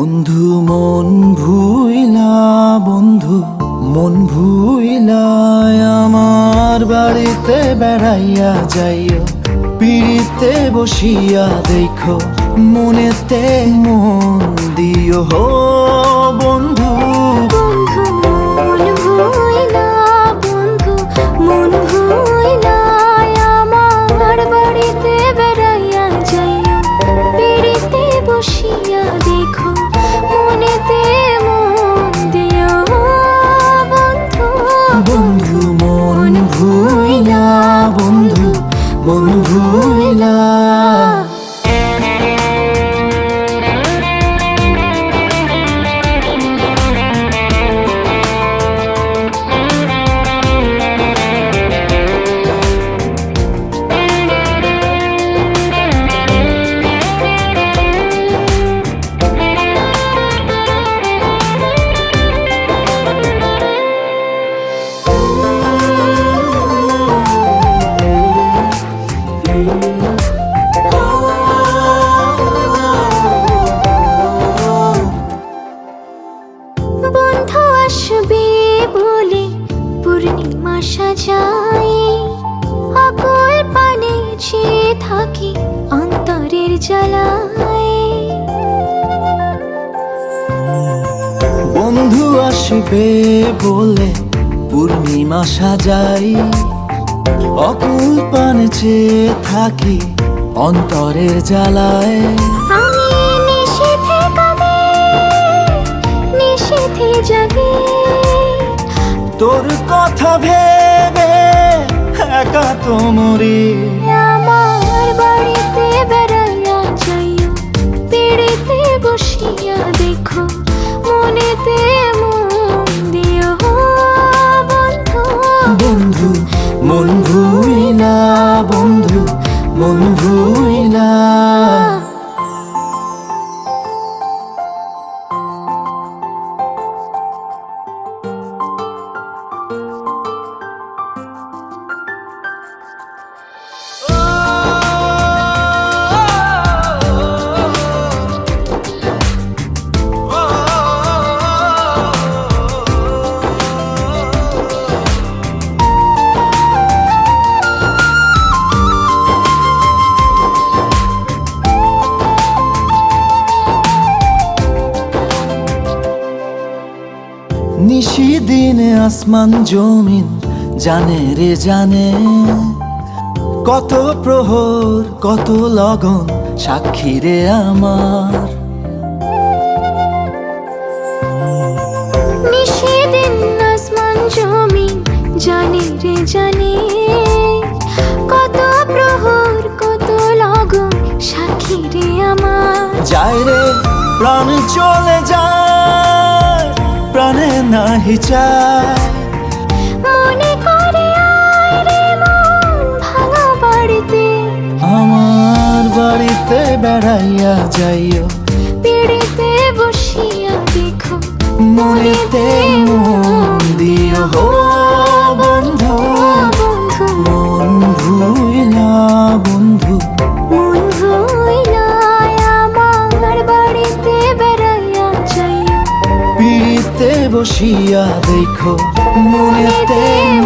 বন্ধু, মন ভুইলা, বন্ধু, মন ভুইলা আমার বাড়িতে বেড়াইয়া যাইও, পিড়িতে বসিয়া দেখো, মনেতে মন দিও হো বন্ধু। মন বন্ধু মন ভুইলা বন্ধু মন ভুইলা। আসবে বলে পূর্ণিমা সাজাই। অকুল পানে চেয়ে থাকি অন্তরের জ্বালায়। তোর কথা ভেবে একা তো মরি। আমার বাড়িতে বেড়াইয়া যাইও পেড়িতে বসিয়া দেখো মনেতে নিশি দিনে আসমান জমিন জানে রে জানে? কত প্রহর কত লগন সাক্ষী রে আমার। নিষেদিন আসমান জমিন জানে রে জানে। কত প্রহর কত লগন সাক্ষী রে আমার। যায় রে প্রাণ চলে যায়। প্রাণে নাহি চায়। মনে করে মন বাড়িতে। আমার বাড়িতে বেড়াইয়া যাইও। পিড়িতে বসিয়া বসিয়া দেখো মনেতে মন